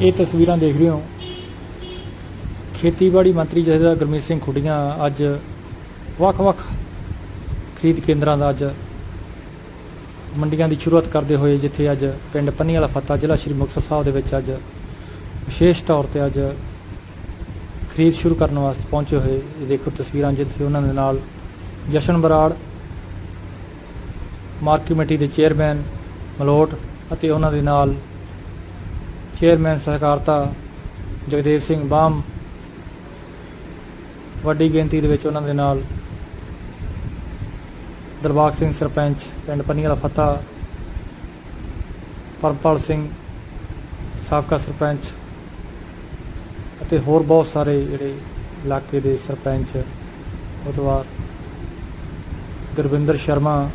ਇਹ ਤਸਵੀਰਾਂ ਦੇਖ ਰਹੇ ਹੋ। ਖੇਤੀਬਾੜੀ ਮੰਤਰੀ ਜਥੇਦਾਰ ਗੁਰਮੀਤ ਸਿੰਘ ਖੁੱਡੀਆਂ ਅੱਜ ਵੱਖ-ਵੱਖ ਖਰੀਦ ਕੇਂਦਰਾਂ ਦਾ ਅੱਜ ਮੰਡੀਆਂ ਦੀ ਸ਼ੁਰੂਆਤ ਕਰਦੇ ਹੋਏ ਜਿੱਥੇ ਅੱਜ ਪਿੰਡ ਪੰਨੀ ਵਾਲਾ ਫੱਤਾ ਜ਼ਿਲ੍ਹਾ ਸ਼੍ਰੀ ਮੁਕਤਸਰ ਸਾਹਿਬ ਦੇ ਵਿੱਚ ਅੱਜ ਵਿਸ਼ੇਸ਼ ਤੌਰ ਤੇ ਅੱਜ ਖਰੀਦ ਸ਼ੁਰੂ ਕਰਨ ਵਾਸਤੇ ਪਹੁੰਚੇ ਹੋਏ। ਇਹ ਦੇਖੋ ਤਸਵੀਰਾਂ ਜਿੱਥੇ ਉਹਨਾਂ ਦੇ ਨਾਲ ਜਸ਼ਨ ਬਰਾੜ, ਮਾਰਕੀਟ ਕਮੇਟੀ ਦੇ ਚੇਅਰਮੈਨ ਮਲੋਟ ਅਤੇ ਉਹਨਾਂ ਦੇ ਨਾਲ ਚੇਅਰਮੈਨ ਸਹਿਕਾਰਤਾ ਜਗਦੇਵ ਸਿੰਘ ਬਾਮ ਵੱਡੀ ਗਿਣਤੀ ਦੇ ਵਿੱਚ ਉਹਨਾਂ ਦੇ ਨਾਲ ਦਰਬਾਗ ਸਿੰਘ ਸਰਪੰਚ, ਪਿੰਡ ਪੰਨੀ ਵਾਲਾ ਫਤਿਹ ਪਰਮਪਾਲ ਸਿੰਘ, ਸਾਬਕਾ ਸਰਪੰਚ ਅਤੇ ਹੋਰ ਬਹੁਤ ਸਾਰੇ ਜਿਹੜੇ ਇਲਾਕੇ ਦੇ ਸਰਪੰਚ ਉਹ ਤੋਂ ਗੁਰਵਿੰਦਰ ਸ਼ਰਮਾ,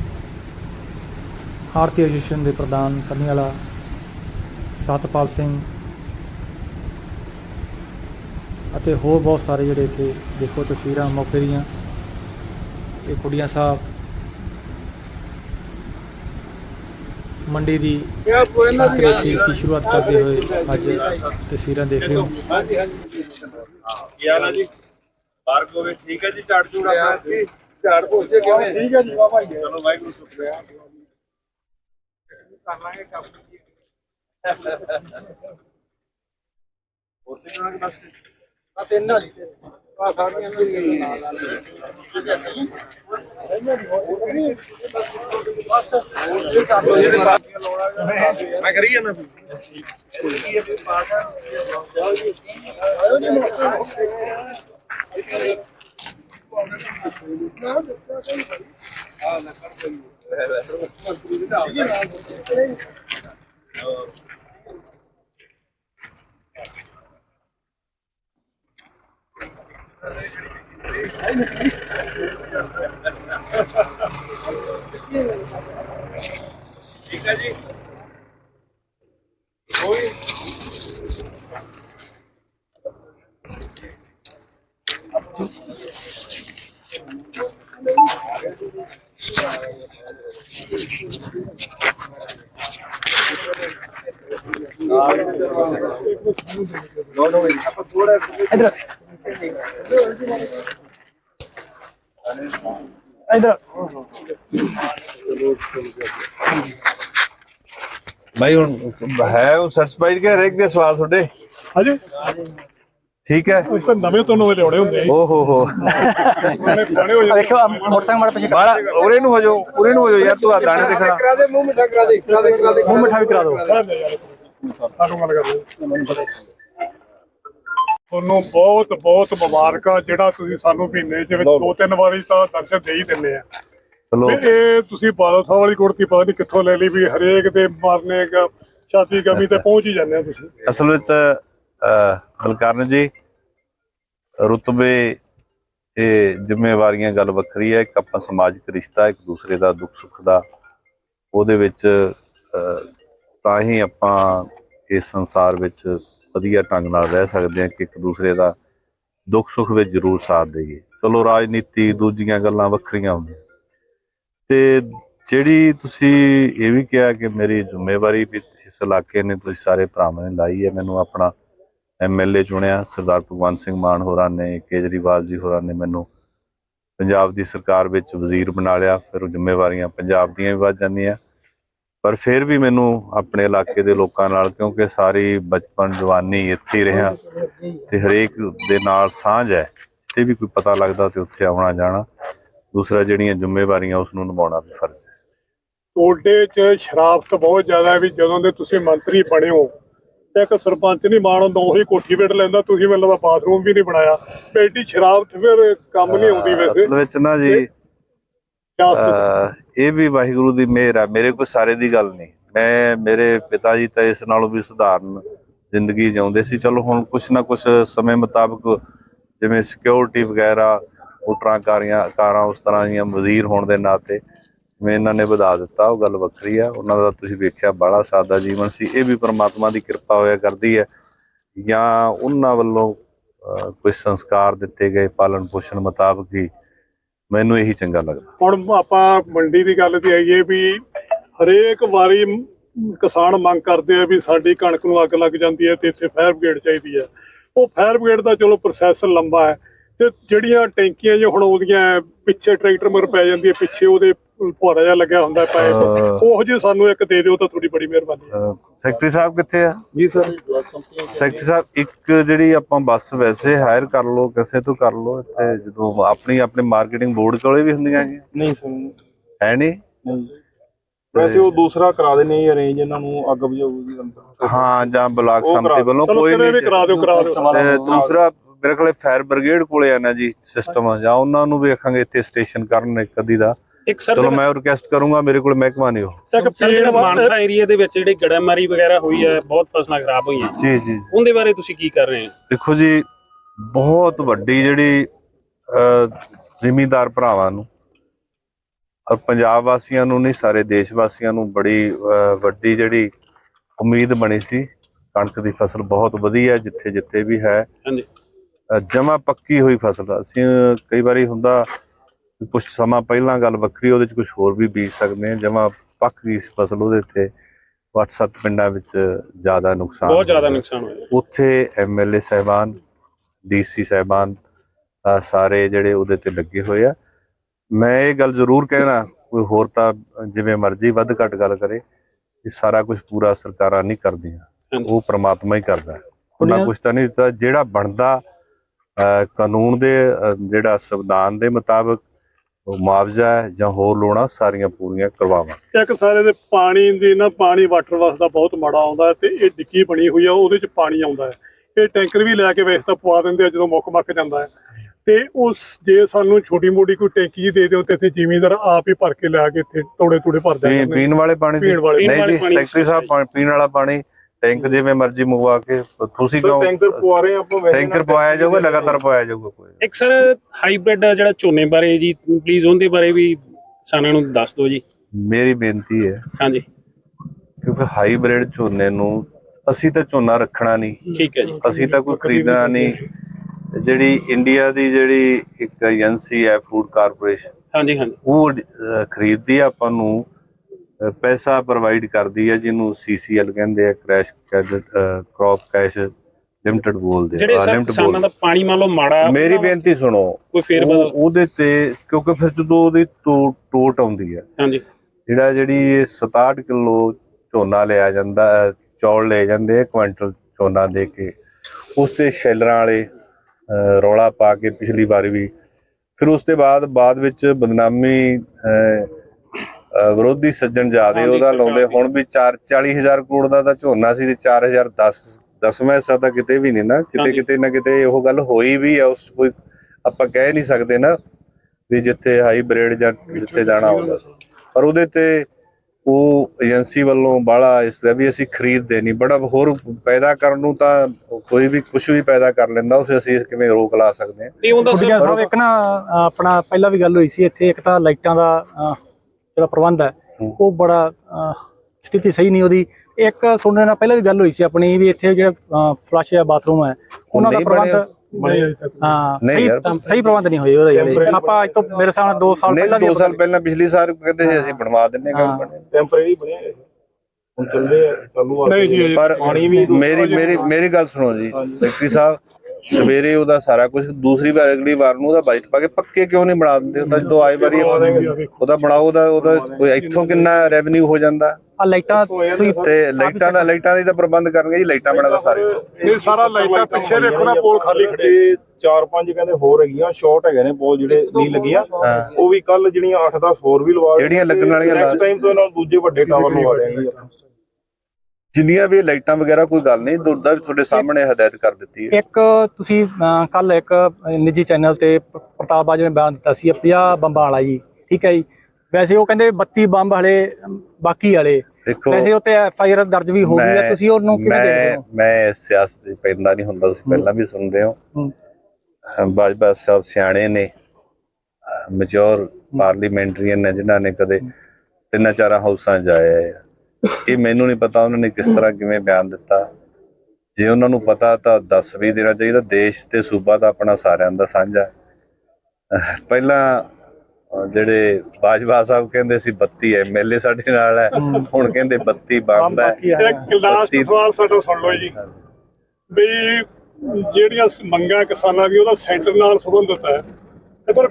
ਆਰਤੀ ਐਸੋਸੀਏਸ਼ਨ ਦੇ ਪ੍ਰਧਾਨ ਪੰਨੀ ਵਾਲਾ ਸਤਪਾਲ ਸਿੰਘ ਅਤੇ ਹੋਰ ਬਹੁਤ ਸਾਰੇ ਜਿਹੜੇ ਇੱਥੇ ਦੇਖੋ ਤਸਵੀਰਾਂ ਮੌਕੇ ਦੀਆਂ। ਇਹ ਕੁੜੀਆਂ ਸਾਹਿਬ ਮੰਡੀ ਦੀ ਦੀ ਸ਼ੁਰੂਆਤ ਕਰਦੇ ਹੋਏ ਅੱਜ ਤਸਵੀਰਾਂ ਦੇਖ ਰਹੇ ਹੋ। ਕੀ ਹਾਲ ਹੈ ਜੀ? ਬਾਰਕ ਹੋਵੇ ਠੀਕ ਹੈ ਜੀ? ਝਾੜ ਝੂੜ ਆਪਣਾ ਜੀ ਝਾੜ ਪੋਚੇ ਕਿਵੇਂ? ਠੀਕ ਹੈ ਜੀ ਵਾਹ ਭਾਈ। ਚਲੋ ਵਾਹਿਗੁਰੂ ਸ਼ੁਕਰੀਆ। ਕਰ ਲਾਂਗੇ ਕੰਮ। ਹੋਰ ਤੇ ਉਹਨਾਂ ਬਸ। ਆ ਤਿੰਨ ਵਾਲੀ ਆ ਸਾਰੀਆਂ ਨਾਲ ਮੈਂ ਕਰੀ ਜਾਣਾ ਠੀਕ ਹੈ ਜੀ ਕੋਈ ਇਧਰ ਇਧਰ ਭਾਈ ਹੁਣ ਹੈ ਉਹ ਸੈਟੀਸਫਾਈਡ ਕਿ ਹਰੇਕ ਦੇ ਸਵਾਲ ਤੁਹਾਡੇ? ਹਾਂਜੀ। ਠੀਕ ਹੈ। ਇਸ ਤਾਂ ਨਵੇਂ ਤੋਂ ਨਵੇਂ ਲਿਆਉਣੇ ਹੁੰਦੇ ਆ ਓ ਹੋ ਹੋ। ਆਹ ਮੋਟਰਸਾਈਕਲ ਮਾੜਾ ਪਿੱਛੇ ਕਰ। ਬਾਲਾ ਉਰੇ ਨੂੰ ਹੋ ਜਾਓ ਉਰੇ ਨੂੰ ਹੋ ਜਾਓ ਯਾਰ ਤੂੰ ਆ ਦਾਣੇ ਦੇਖਣਾ ਮੂੰਹ ਮਿੱਠਾ ਵੀ ਕਰਾ ਦਿਓ। ਜਾਂਦੇ ਯਾਰ ਸਾਨੂੰ ਗੱਲ ਕਰਦੇ ਤੁਹਾਨੂੰ ਬਹੁਤ ਬਹੁਤ ਮੁਬਾਰਕਾਂ ਜਿਹੜਾ ਤੁਸੀਂ ਸਾਨੂੰ ਮਹੀਨੇ ਚ ਵਿੱਚ ਦੋ ਤਿੰਨ ਵਾਰੀ ਤਾਂ ਦਰਸ਼ਨ ਦੇ ਹੀ ਦਿੰਦੇ ਆ। ਚਲੋ। ਇਹ ਤੁਸੀਂ ਬਾਦਲ ਸਾਹਿਬ ਵਾਲੀ ਕੁੜਤੀ ਪਤਾ ਨਹੀਂ ਕਿੱਥੋਂ ਲੈ ਲਈ ਵੀ ਹਰੇਕ ਦੇ ਮਰਨੇ ਛਾਤੀ ਕਮੀ ਤੇ ਪਹੁੰਚ ਹੀ ਜਾਂਦੇ ਆ ਤੁਸੀਂ। ਅਸਲ ਵਿੱਚ ਬਲਕਰਨ ਜੀ ਰੁਤਬੇ ਇਹ ਜ਼ਿੰਮੇਵਾਰੀਆਂ ਗੱਲ ਵੱਖਰੀ ਹੈ। ਇੱਕ ਆਪਾਂ ਸਮਾਜਿਕ ਰਿਸ਼ਤਾ ਇੱਕ ਦੂਸਰੇ ਦਾ ਦੁੱਖ ਸੁੱਖ ਦਾ। ਉਹਦੇ ਵਿੱਚ ਤਾਂ ਹੀ ਆਪਾਂ ਇਸ ਸੰਸਾਰ ਵਿੱਚ ਵਧੀਆ ਢੰਗ ਨਾਲ ਰਹਿ ਸਕਦੇ ਹਾਂ ਕਿ ਇੱਕ ਦੂਸਰੇ ਦਾ ਦੁੱਖ ਸੁੱਖ ਵਿੱਚ ਜ਼ਰੂਰ ਸਾਥ ਦੇਈਏ। ਚਲੋ, ਰਾਜਨੀਤੀ ਦੂਜੀਆਂ ਗੱਲਾਂ ਵੱਖਰੀਆਂ ਹੁੰਦੀਆਂ। ਤੇ ਜਿਹੜੀ ਤੁਸੀਂ ਇਹ ਵੀ ਕਿਹਾ ਕਿ ਮੇਰੀ ਜ਼ਿੰਮੇਵਾਰੀ ਵੀ ਇਸ ਇਲਾਕੇ ਨੇ, ਤੁਸੀਂ ਸਾਰੇ ਭਰਾਵਾਂ ਨੇ ਲਾਈ ਹੈ, ਮੈਨੂੰ ਆਪਣਾ ਐਮਐਲਏ ਚੁਣਿਆ, ਸਰਦਾਰ ਭਗਵੰਤ ਸਿੰਘ ਮਾਨ ਹੋਰਾਂ ਨੇ, ਕੇਜਰੀਵਾਲ ਜੀ ਹੋਰਾਂ ਨੇ ਮੈਨੂੰ ਪੰਜਾਬ ਦੀ ਸਰਕਾਰ ਵਿੱਚ ਵਜ਼ੀਰ ਬਣਾ ਲਿਆ। ਫਿਰ ਉਹ ਜ਼ਿੰਮੇਵਾਰੀਆਂ ਪੰਜਾਬ ਦੀਆਂ ਵੀ ਵੱਧ ਜਾਂਦੀਆਂ। ਪਰ ਫਿਰ ਵੀ ਮੈਨੂੰ ਆਪਣੇ ਇਲਾਕੇ ਦੇ ਲੋਕਾਂ ਨਾਲ ਕਿਉਂਕਿ ਸਾਰੀ ਬਚਪਨ ਜਵਾਨੀ ਇੱਥੇ ਹੀ ਰਿਹਾ ਤੇ ਹਰੇਕ ਦੇ ਨਾਲ ਸਾਂਝ ਹੈ ਤੇ ਵੀ ਕੋਈ ਪਤਾ ਲੱਗਦਾ ਤੇ ਉੱਥੇ ਆਉਣਾ ਜਾਣਾ। ਦੂਸਰਾ ਜਿਹੜੀਆਂ ਜ਼ਿੰਮੇਵਾਰੀਆਂ ਉਸ ਨੂੰ ਨਿਭਾਉਣਾ ਵੀ ਫਰਜ਼ ਹੈ। ਟੋਲਡੇ 'ਚ ਸ਼ਰਾਫਤ ਬਹੁਤ ਜ਼ਿਆਦਾ ਵੀ ਜਦੋਂ ਦੇ ਤੁਸੀਂ ਮੰਤਰੀ ਬਣੇ ਹੋ ਇੱਕ ਸਰਪੰਚ ਨਹੀਂ ਮਾਣ ਹੁੰਦਾ ਉਹੀ ਕੋਠੀ ਵੇਟ ਲੈਂਦਾ ਤੁਸੀਂ ਮੈਨੂੰ ਲੱਗਦਾ ਬਾਥਰੂਮ ਵੀ ਨਹੀਂ ਬਣਾਇਆ। ਬੇਟੀ ਸ਼ਰਾਫਤ ਫਿਰ ਕੰਮ ਨਹੀਂ ਆਉਂਦੀ ਵੈਸੇ। ਅਸਲ ਵਿੱਚ ਨਾ ਜੀ। ਅਹ ਇਹ ਵੀ ਵਾਹਿਗੁਰੂ ਦੀ ਮਿਹਰ ਹੈ ਮੇਰੇ ਕੋਈ ਸਾਰੇ ਦੀ ਗੱਲ ਨਹੀਂ। ਮੈਂ ਮੇਰੇ ਪਿਤਾ ਜੀ ਤਾਂ ਇਸ ਨਾਲੋਂ ਵੀ ਸੁਧਾਰਨ ਜ਼ਿੰਦਗੀ ਜਿਉਂਦੇ ਸੀ। ਚਲੋ ਹੁਣ ਕੁਛ ਨਾ ਕੁਛ ਸਮੇਂ ਮੁਤਾਬਕ ਜਿਵੇਂ ਸਿਕਿਉਰਿਟੀ ਵਗੈਰਾ ਮੋਟਰਾਂ ਕਾਰੀਆਂ ਕਾਰਾਂ ਉਸ ਤਰ੍ਹਾਂ ਦੀਆਂ ਵਜ਼ੀਰ ਹੋਣ ਦੇ ਨਾਤੇ ਜਿਵੇਂ ਇਹਨਾਂ ਨੇ ਵਧਾ ਦਿੱਤਾ। ਉਹ ਗੱਲ ਵੱਖਰੀ ਆ ਉਹਨਾਂ ਦਾ ਤੁਸੀਂ ਵੇਖਿਆ ਬੜਾ ਸਾਦਾ ਜੀਵਨ ਸੀ। ਇਹ ਵੀ ਪਰਮਾਤਮਾ ਦੀ ਕਿਰਪਾ ਹੋਇਆ ਕਰਦੀ ਹੈ। ਜਾਂ ਉਹਨਾਂ ਵੱਲੋਂ ਅਹ, ਕੋਈ ਸੰਸਕਾਰ ਦਿੱਤੇ ਗਏ ਪਾਲਣ ਪੋਸ਼ਣ ਮੁਤਾਬਕ ਹੀ ਮੈਨੂੰ ਇਹੀ ਚੰਗਾ ਲੱਗਦਾ। ਹੁਣ ਆਪਾਂ ਮੰਡੀ ਦੀ ਗੱਲ ਤੇ ਆਈਏ ਵੀ ਹਰੇਕ ਵਾਰੀ ਕਿਸਾਨ ਮੰਗ ਕਰਦੇ ਆ ਵੀ ਸਾਡੀ ਕਣਕ ਨੂੰ ਅੱਗ ਲੱਗ ਜਾਂਦੀ ਹੈ ਤੇ ਇੱਥੇ ਫਾਇਰ ਬ੍ਰਿਗੇਡ ਚਾਹੀਦੀ ਹੈ। ਉਹ ਫਾਇਰ ਬ੍ਰਿਗੇਡ ਦਾ ਚਲੋ ਪ੍ਰੋਸੈਸ ਲੰਬਾ ਹੈ ਤੇ ਜਿਹੜੀਆਂ ਟੈਂਕੀਆਂ ਜੋ ਹੁਣ ਉਹਦੀਆਂ ਪਿੱਛੇ ਟਰੈਕਟਰ ਮਗਰ ਪੈ ਜਾਂਦੀ ਹੈ, ਪਿੱਛੇ ਉਹਦੇ ਫੁਹਾਰਾ ਜਿਹਾ ਲੱਗਿਆ ਹੁੰਦਾ ਪਾਈਪ ਉਹ ਜੇ ਸਾਨੂੰ ਇੱਕ ਦੇ ਦਿਓ ਤਾਂ ਤੁਹਾਡੀ ਬੜੀ ਮਿਹਰਬਾਨੀ ਹੈ। ਸੈਕਟਰੀ ਸਾਹਿਬ ਕਿੱਥੇ ਆ? ਜੀ ਸਰ ਸੈਕਟਰੀ ਸਾਹਿਬ ਇੱਕ ਜਿਹੜੀ ਆਪਾਂ ਬੱਸ ਵੈਸੇ ਹਾਇਰ ਕਰ ਲਓ ਕਿਸੇ ਤੋਂ ਕਰ ਲਓ ਇੱਥੇ ਜਦੋਂ ਆਪਣੀ ਆਪਣੇ ਮਾਰਕੀਟਿੰਗ ਬੋਰਡ ਕੋਲੇ ਵੀ ਹੁੰਦੀਆਂ ਹੈਗੀਆਂ? ਨਹੀਂ ਸਰ। ਹੈ ਨਹੀਂ? ਵੈਸੇ ਉਹ ਦੂਸਰਾ ਕਰਾ ਦੇਣੇ ਹੀ ਅਰੇਂਜ ਇਹਨਾਂ ਨੂੰ ਅੱਗ ਬੁਝਾਊ ਅੰਦਰ। ਹਾਂ ਜਾਂ ਬਲਾਕ ਸੰਮਤੀ ਵੱਲੋਂ ਕੋਈ ਨਹੀਂ ਕਰਾ ਦਿਓ ਕਰਾ ਦਿਓ। ਦੂਸਰਾ ਮੇਰੇ ਕੋਲੇ ਫਾਇਰ ਬ੍ਰਿਗੇਡ ਕੋਲੇ ਆ ਨਾ ਜੀ ਸਿਸਟਮ ਜਾਂ ਉਹਨਾਂ ਨੂੰ ਵੇਖਾਂਗੇ ਇੱਥੇ ਸਟੇਸ਼ਨ ਕਰਨ ਇੱਕ ਅੱਧੀ ਦਾ। ਇੱਕ ਸਰ ਚਲੋ ਮੈਂ ਰਿਕੁਐਸਟ ਕਰੂੰਗਾ ਮੇਰੇ ਕੋਲ ਮਹਿਕਮਾ ਨਹੀਂ ਹੋ ਇੱਕ ਸਰ ਜਿਹੜਾ ਮਾਨਸਾ ਏਰੀਆ ਦੇ ਵਿੱਚ ਜਿਹੜੀ ਗੜਾਮਾਰੀ ਵਗੈਰਾ ਹੋਈ ਹੈ ਬਹੁਤ ਫਸਲਾਂ ਖਰਾਬ ਹੋਈਆਂ। ਜੀ ਜੀ। ਉਹਦੇ ਬਾਰੇ ਤੁਸੀਂ ਕੀ ਕਰ ਰਹੇ ਹੋ? ਦੇਖੋ ਜੀ ਬਹੁਤ ਵੱਡੀ ਜਿਹੜੀ ਜ਼ਿਮੀਂਦਾਰ ਭਰਾਵਾਂ ਨੂੰ ਔਰ ਪੰਜਾਬ ਵਾਸੀਆਂ ਨੂੰ ਨਹੀਂ ਸਾਰੇ ਦੇਸ਼ ਵਾਸੀਆਂ ਨੂੰ ਬੜੀ ਵੱਡੀ ਜਿਹੜੀ ਉਮੀਦ ਬਣੀ ਸੀ। ਕਣਕ ਦੀ ਫਸਲ ਬਹੁਤ ਵਧੀਆ ਜਿੱਥੇ ਜਿੱਥੇ ਵੀ ਹੈ। ਹਾਂਜੀ। ਜਮਾ ਪੱਕੀ ਹੋਈ ਫਸਲ। ਅਸੀਂ ਕਈ ਵਾਰੀ ਹੁੰਦਾ ਕੁਝ ਸਮਾਂ ਪਹਿਲਾਂ ਗੱਲ ਵੱਖਰੀ ਉਹਦੇ ਚ ਕੁਝ ਹੋਰ ਵੀ ਬੀਜ ਸਕਦੇ ਹਾਂ ਜਮਾ ਪੱਕ ਗਈ ਸੀ ਫਸਲ ਉਹਦੇ ਤੇ ਵੱਟ ਸੱਤ ਪਿੰਡਾਂ ਵਿੱਚ ਜ਼ਿਆਦਾ ਨੁਕਸਾਨ ਬਹੁਤ ਜ਼ਿਆਦਾ। ਨੁਕਸਾਨ ਹੋਇਆ ਉੱਥੇ ਐਮਐਲਏ ਸਹਿਬਾਨ ਡੀਸੀ ਸਹਿਬਾਨ ਸਾਰੇ ਜਿਹੜੇ ਉਹਦੇ ਤੇ ਲੱਗੇ ਹੋਏ ਆ ਮੈਂ ਇਹ ਗੱਲ ਜ਼ਰੂਰ ਕਹਿਣਾ ਕੋਈ ਹੋਰ ਤਾਂ ਜਿਵੇਂ ਮਰਜ਼ੀ ਵੱਧ ਘੱਟ ਗੱਲ ਕਰੇ ਇਹ ਸਾਰਾ ਕੁਝ ਪੂਰਾ ਸਰਕਾਰਾਂ ਨਹੀਂ ਕਰਦੀਆਂ। ਉਹ ਪ੍ਰਮਾਤਮਾ ਹੀ ਕਰਦਾ ਹੈ। ਉਹਨਾਂ ਕੁਝ ਤਾਂ ਨਹੀਂ ਦਿੱਤਾ ਜਿਹੜਾ ਬਣਦਾ ਕਾਨੂੰਨ ਦੇ ਜਿਹੜਾ ਸੰਵਿਧਾਨ ਦੇ ਮੁਤਾਬਕ ਮੁਆਵਜ਼ਾ ਹੈ ਜਾਂ ਹੋਰ ਲੋੜਾਂ ਸਾਰੀਆਂ ਪੂਰੀਆਂ ਕਰਵਾਵਾਂ ਇੱਕ ਸਾਰੇ ਦੇ ਪਾਣੀ ਦੀ ਨਾ ਪਾਣੀ ਵਾਟਰ ਵਾਸ ਦਾ ਬਹੁਤ ਮਾੜਾ ਆਉਂਦਾ ਤੇ ਇਹ ਡਿੱਗੀ ਬਣੀ ਹੋਈ ਆ ਉਹਦੇ ਚ ਪਾਣੀ ਆਉਂਦਾ ਹੈ। ਇਹ ਟੈਂਕਰ ਵੀ ਲੈ ਕੇ ਵੇਖ ਤਾਂ ਪਵਾ ਦਿੰਦੇ ਆ ਜਦੋਂ ਮੁੱਕ ਮੱਕ ਜਾਂਦਾ ਹੈ। ਤੇ ਉਸ ਜੇ ਸਾਨੂੰ ਛੋਟੀ ਮੋਟੀ ਕੋਈ ਟੈਂਕੀ ਜੀ ਦੇ ਦਿਓ ਤੇ ਇੱਥੇ ਜ਼ਿਮੀਂਦਾਰ ਆਪ ਹੀ ਭਰ ਕੇ ਲਿਆ ਕੇ ਇੱਥੇ ਤੋੜੇ ਤੋੜੇ ਭਰ ਦਿੰਦੇ ਪੀਣ ਵਾਲੇ ਪਾਣੀ ਦੀ ਨਹੀਂ ਜੀ ਸੈਕਟਰੀ ਸਾਹਿਬ ਪੀਣ ਵਾਲਾ ਪਾਣੀ ਟੈਂਕ ਜਿਵੇਂ ਮਰਜ਼ੀ ਮੰਗਵਾ ਕੇ ਤੁਸੀਂ ਸਰ ਟੈਂਕਰ ਕਿਉਂ ਪਵਾ ਰਹੇ ਆਪਾਂ ਵੈਸੇ ਟੈਂਕਰ ਪਵਾਇਆ ਜਾਊਗਾ ਲਗਾਤਾਰ ਪਵਾਇਆ ਜਾਊਗਾ ਕੋਈ ਇੱਕ ਸਰ ਹਾਈਬ੍ਰਿਡ ਜਿਹੜਾ ਝੋਨੇ ਬਾਰੇ ਜੀ ਪਲੀਜ਼ ਉਹਦੇ ਬਾਰੇ ਵੀ ਕਿਸਾਨਾਂ ਨੂੰ ਦੱਸ ਦਿਓ ਜੀ। ਮੇਰੀ ਬੇਨਤੀ ਹੈ ਹਾਂਜੀ। ਕਿਉਂਕਿ ਹਾਈਬ੍ਰਿਡ ਝੋਨੇ ਨੂੰ ਅਸੀਂ ਤਾਂ ਝੋਨਾ ਰੱਖਣਾ ਨਹੀਂ। ਠੀਕ ਹੈ ਜੀ। ਅਸੀਂ ਤਾਂ ਕੋਈ ਖਰੀਦਣਾ ਨਹੀਂ। ਜਿਹੜੀ ਇੰਡੀਆ ਦੀ ਜਿਹੜੀ ਇੱਕ ਏਜੰਸੀ ਹੈ ਫੂਡ ਕਾਰਪੋਰੇਸ਼ਨ ਹਾਂਜੀ ਹਾਂਜੀ। ਉਹ ਖਰੀਦਦੀ ਆ ਆਪਾਂ ਨੂੰ। ਪੈਸਾ ਪ੍ਰੋਵਾਈਡ ਕਰਦੀ ਹੈ ਜਿਹਨੂੰ ਸੀਸੀਐਲ ਕਹਿੰਦੇ ਆ ਕ੍ਰੈਸ਼ ਕ੍ਰੌਪ ਕੈਸ਼ ਲਿਮਟਿਡ ਬੋਲਦੇ ਜਿਹੜੇ ਆ ਲਿਮਟਿਡ ਦਾ ਪਾਣੀ ਮੰਨ ਲਓ ਮਾੜਾ ਮੇਰੀ ਬੇਨਤੀ ਸੁਣੋ ਕੋਈ ਫੇਰ ਉਹਦੇ ਤੇ ਕਿਉਂਕਿ ਫਿਰ ਜਦੋਂ ਉਹਦੀ ਟੋਟ ਆਉਂਦੀ ਹੈ ਹਾਂਜੀ। ਜਿਹੜਾ ਜਿਹੜੀ ਇਹ 67 ਕਿਲੋ ਝੋਨਾ ਲਿਆ ਜਾਂਦਾ ਚੌਲ ਲੈ ਜਾਂਦੇ ਆ ਕੁਇੰਟਲ ਝੋਨਾ ਦੇ ਕੇ ਉਸ ਤੇ ਸ਼ੈਲਰਾਂ ਵਾਲੇ ਰੌਲਾ ਪਾ ਕੇ ਪਿਛਲੀ ਵਾਰ ਵੀ ਫਿਰ ਉਸ ਤੋਂ ਬਾਅਦ ਬਾਅਦ ਵਿੱਚ ਬਦਨਾਮੀ ਵਿਰੋਧੀ ਸੱਜਣ ਜਾਦੇ ਉਹਦਾ ਲਾਉਂਦੇ। ਹੁਣ ਵੀ 4 40000 ਕਰੋੜ ਦਾ ਤਾਂ ਝੋਨਾ ਸੀ ਤੇ 4010 ਦਸਵਾਂ ਹਿੱਸਾ ਤਾਂ ਕਿਤੇ ਵੀ ਨਹੀਂ ਨਾ। ਕਿਤੇ। ਕਿਤੇ ਨਾ ਕਿਤੇ ਉਹ ਗੱਲ ਹੋਈ ਵੀ ਆ ਉਸ ਕੋਈ ਆਪਾਂ ਕਹਿ ਨਹੀਂ ਸਕਦੇ ਨਾ ਵੀ ਜਿੱਥੇ ਹਾਈਬ੍ਰਿਡ ਜਾਂ ਜਿੱਥੇ ਜਾਣਾ ਹੁੰਦਾ ਸੀ। ਪਰ ਉਹਦੇ ਤੇ ਉਹ ਏਜੰਸੀ ਵੱਲੋਂ ਬਾਹਲਾ ਇਸ ਦਾ ਵੀ ਅਸੀਂ ਖਰੀਦਦੇ ਨਹੀਂ। ਬੜਾ ਹੋਰ ਪੈਦਾ ਕਰਨ ਨੂੰ ਤਾਂ ਕੋਈ ਵੀ ਕੁਝ ਵੀ ਪੈਦਾ ਕਰ ਲੈਂਦਾ ਉਸ ਅਸੀਂ ਕਿਵੇਂ ਰੋਕ ਲਾ ਸਕਦੇ ਹਾਂ। ਤੇ ਉਹਦਾ ਸਾਹਿਬ ਇੱਕ ਨਾ ਆਪਣਾ ਪਹਿਲਾਂ ਵੀ ਗੱਲ ਹੋਈ ਸੀ ਇੱਥੇ ਇੱਕ ਤਾਂ ਲਾਈਟਾਂ ਦਾ ਜਿਹੜਾ ਪ੍ਰਬੰਧ ਹੈ। ਉਹ ਬੜਾ ਸਥਿਤੀ ਸਹੀ ਨਹੀਂ ਉਹਦੀ। ਇੱਕ ਸੁਣਨ ਨਾਲ ਪਹਿਲਾਂ ਵੀ ਗੱਲ ਹੋਈ ਸੀ ਆਪਣੀ ਵੀ ਇੱਥੇ ਜਿਹੜਾ ਫਲਸ਼ ਹੈ ਬਾਥਰੂਮ ਹੈ ਉਹਨਾਂ ਦਾ ਪ੍ਰਬੰਧ ਹਾਂ ਸਹੀ ਯਾਰ। ਸਹੀ ਪ੍ਰਬੰਧ ਨਹੀਂ ਹੋਏ ਉਹਦੇ ਜਿਹੜੇ। ਆਪਾਂ ਅੱਜ ਤੋਂ ਮੇਰੇ ਸਾਲ 2 ਸਾਲ ਪਹਿਲਾਂ ਵੀ 2 ਸਾਲ ਪਹਿਲਾਂ ਪਿਛਲੀ ਸਾਲ ਕਹਿੰਦੇ ਸੀ ਅਸੀਂ ਬਣਵਾ ਦਿੰਨੇ ਗੱਲ ਟੈਂਪਰੇਰੀ ਬਣਿਆ। ਹੁਣ ਚੱਲਦੇ ਆ ਚਾਲੂ ਆ ਨਹੀਂ ਜੀ, ਅਜੇ ਪਰ ਪਾਣੀ ਵੀ ਮੇਰੀ ਮੇਰੀ ਮੇਰੀ ਗੱਲ ਸੁਣੋ ਜੀ ਸੈਕਟਰੀ ਸਾਹਿਬ ਸਵੇਰੇ ਉਹਦਾ ਸਾਰਾ ਕੁਝ ਦੂਸਰੀ ਵਾਰ ਅਗਲੀ ਵਾਰ ਨੂੰ ਉਹਦਾ ਬਜਟ ਪਾ ਕੇ ਪੱਕੇ ਕਿਉਂ ਨਹੀਂ ਬਣਾ ਦਿੰਦੇ? ਉਹਦਾ ਜਦੋਂ ਆਏ ਵਾਰੀ ਉਹਦਾ ਬਣਾਓ ਉਹਦਾ ਉਹਦਾ ਕੋਈ ਇੱਥੋਂ ਕਿੰਨਾ ਰੈਵਨਿਊ ਹੋ ਜਾਂਦਾ? ਆ ਲਾਈਟਾਂ ਤੁਸੀਂ ਤੇ ਲਾਈਟਾਂ ਦਾ ਲਾਈਟਾਂ ਦੀ ਤਾਂ ਪ੍ਰਬੰਧ ਕਰਨਗੇ ਜੀ ਲਾਈਟਾਂ ਬਣਾਦਾ ਸਾਰੇ ਇਹ ਸਾਰਾ ਲਾਈਟਾਂ ਪਿੱਛੇ ਵੇਖੋ ਨਾ ਪੋਲ ਖਾਲੀ ਖੜੇ। ਚਾਰ ਪੰਜ ਕਹਿੰਦੇ ਹੋਰ ਹੈਗੀਆਂ ਸ਼ਾਰਟ ਹੈਗੇ ਨੇ ਪੋਲ ਜਿਹੜੇ ਨਹੀਂ ਲੱਗੀਆਂ। ਉਹ ਵੀ ਕੱਲ ਜਿਹੜੀਆਂ 8-10 ਹੋਰ ਵੀ ਲਵਾ ਜਿਹੜੀਆਂ ਲੱਗਣ ਵਾਲੀਆਂ ਨੈਕਸਟ ਟਾਈਮ ਤੋਂ ਇਹਨਾਂ ਨੂੰ ਦੂਜੇ ਵੱਡੇ ਟਾਵਰ ਲਵਾ ਦੇਣਗੇ ਜਿੰਨੀਆਂ ਵੀ ਲਾਈਟਾਂ ਵਗੈਰਾ ਕੋਈ ਗੱਲ ਨਹੀਂ ਦੁੱਧ ਦਾ ਵੀ ਤੁਹਾਡੇ ਸਾਹਮਣੇ ਹਦਾਇਤ ਕਰ ਦਿੱਤੀ ਹੈ। ਇੱਕ ਤੁਸੀਂ ਕੱਲ ਇੱਕ ਨਿੱਜੀ ਚੈਨਲ ਤੇ ਪ੍ਰਤਾਪ ਬਾਜ ਨੇ ਬਿਆਨ ਦਿੱਤਾ ਸੀ 50 ਬੰਬਾਂ ਵਾਲਾ ਜੀ ਠੀਕ ਹੈ ਜੀ। ਵੈਸੇ ਉਹ ਕਹਿੰਦੇ 32 ਬੰਬ ਹਲੇ ਬਾਕੀ ਵਾਲੇ। ਵੈਸੇ ਉਹ ਤੇ ਐਫ ਆਈ ਆਰ ਦਰਜ ਵੀ ਹੋ ਗਈ ਹੈ ਤੁਸੀਂ ਉਹਨੂੰ ਕਿਵੇਂ ਦੇਖਦੇ ਹੋ? ਮੈਂ ਸਿਆਸਤ 'ਚ ਪੈਂਦਾ ਨਹੀਂ ਹੁੰਦਾ ਤੁਸੀਂ ਪਹਿਲਾਂ ਵੀ ਸੁਣਦੇ ਹੋ। ਹੂੰ। ਬਾਜਵਾ ਸਾਹਿਬ ਸਿਆਣੇ ਨੇ ਮੈਜੋਰ ਪਾਰਲੀਮੈਂਟਰੀਅਨ ਨੇ ਜਿਨ੍ਹਾਂ ਨੇ ਕਦੇ ਤਿੰਨ ਚਾਰਾਂ ਹਾਊਸਾਂ 'ਚ ਜਾਏ ਆ। ਇਹ ਮੈਨੂੰ ਨਹੀਂ ਪਤਾ ਉਹਨਾਂ ਨੇ ਕਿਸ ਤਰ੍ਹਾਂ ਕਿਵੇਂ ਬਿਆਨ ਦਿੱਤਾ। ਜੇ ਉਹਨਾਂ ਨੂੰ ਪਤਾ ਤਾਂ ਦੱਸ ਵੀ ਦੇਣਾ ਚਾਹੀਦਾ। ਦੇਸ਼ ਤੇ ਸੂਬਾ ਤਾਂ ਆਪਣਾ ਸਾਰਿਆਂ ਦਾ ਸਾਂਝਾ। ਹੈ। ਪਹਿਲਾਂ ਜਿਹੜੇ ਬਾਜਵਾ ਸਾਹਿਬ ਕਹਿੰਦੇ ਸੀ 32 ਐਮਐਲਏ ਸਾਡੇ ਨਾਲ ਹੈ। ਹੁਣ ਕਹਿੰਦੇ 32 ਬੰਦ ਹੈ। ਇੱਕ ਲਾਸਟ ਸਵਾਲ ਸਾਡਾ ਸੁਣ ਲਓ ਜੀ। ਵੀ ਜਿਹੜੀਆਂ ਮੰਗਾਂ ਕਿਸਾਨਾਂ ਦੀ ਉਹਦਾ ਸੈਂਟਰ ਨਾਲ ਸੰਬੰਧਿਤ ਹੈ। ਪਰ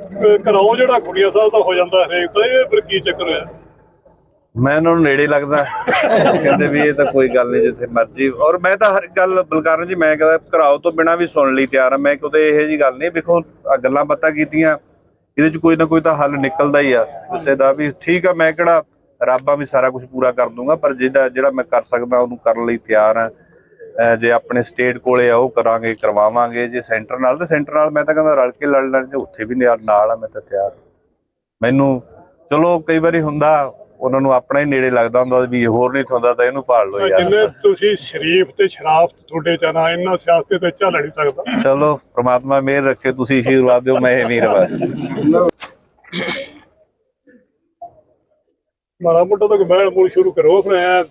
ਘਰੋਂ ਜਿਹੜਾ ਕੁੜੀਆਂ ਸਾਹਿਬ ਦਾ ਹੋ ਜਾਂਦਾ ਹਰੇਕ ਦਾ ਇਹ ਫਿਰ ਕੀ ਚੱਕਰ ਹੋਇਆ? ਮੈਂ ਉਹਨਾਂ ਨੂੰ ਨੇੜੇ ਲੱਗਦਾ। ਕਹਿੰਦੇ ਵੀ ਇਹ ਤਾਂ ਕੋਈ ਗੱਲ ਨਹੀਂ, ਜਿੱਥੇ ਮਰਜ਼ੀ। ਔਰ ਮੈਂ ਤਾਂ ਹਰ ਗੱਲ, ਬਲਕਾਰਨ ਜੀ, ਮੈਂ ਕਹਿੰਦਾ ਘਰਾਓ ਤੋਂ ਬਿਨਾ ਵੀ ਸੁਣ ਲਈ ਤਿਆਰ ਆ। ਮੈਂ ਕਿਤੇ ਇਹੋ ਜੀ ਗੱਲ ਨਹੀਂ, ਵੇਖੋ, ਆਹ ਗੱਲਾਂ ਬਾਤਾਂ ਕੀਤੀਆਂ, ਇਹਦੇ ਚ ਕੋਈ ਨਾ ਕੋਈ ਤਾਂ ਹੱਲ ਨਿਕਲਦਾ ਹੀ ਆ। ਕਿਸੇ ਦਾ ਵੀ ਠੀਕ ਆ, ਮੈਂ ਕਿਹੜਾ ਰੱਬਾਂ ਵੀ ਸਾਰਾ ਕੁਝ ਪੂਰਾ ਕਰ ਦੂੰਗਾ, ਪਰ ਜਿਹਦਾ, ਜਿਹੜਾ ਮੈਂ ਕਰ ਸਕਦਾ, ਉਹਨੂੰ ਕਰਨ ਲਈ ਤਿਆਰ ਆ। ਜੇ ਆਪਣੇ ਸਟੇਟ ਕੋਲੇ ਆ, ਉਹ ਕਰਾਂਗੇ, ਕਰਵਾਵਾਂਗੇ। ਜੇ ਸੈਂਟਰ ਨਾਲ, ਤੇ ਸੈਂਟਰ ਨਾਲ ਮੈਂ ਤਾਂ ਕਹਿੰਦਾ ਰਲ ਕੇ ਲੜ ਲੈਣ ਜੇ ਉੱਥੇ ਵੀ ਨਾਲ ਨਾਲ ਆ, ਮੈਂ ਤਾਂ ਤਿਆਰ। ਮੈਨੂੰ, ਚਲੋ, ਕਈ ਵਾਰੀ ਹੁੰਦਾ ਉਹਨਾਂ ਨੂੰ ਆਪਣਾ ਹੀ ਨੇੜੇ ਲੱਗਦਾ ਹੁੰਦਾ ਵੀ ਹੋਰ ਨਹੀਂ ਥੋਂਦਾ ਤਾਂ ਇਹਨੂੰ ਭਾਲ ਲਓ ਜਿੰਨੇ ਯਾਰ। ਤੁਸੀਂ ਸ਼ਰੀਫ ਤੇ ਸ਼ਰਾਫਤ ਤੁਹਾਡੇ ਚ ਨਾ ਇੰਨਾ ਸਿਆਸਤ ਤੇ ਚੱਲ ਨਹੀਂ ਸਕਦਾ। ਚਲੋ ਪ੍ਰਮਾਤਮਾ ਮਿਹਰ ਰੱਖੇ ਤੁਸੀਂ ਆਸ਼ੀਰਵਾਦ ਦਿਓ ਮੈਂ ਇਹ ਵੀਰ ਮਾੜਾ ਮੋਟਾ ਤਾਂ ਮੈਲ ਮੂਲ ਸ਼ੁਰੂ ਕਰੋ ਫਿਰ ਐਂ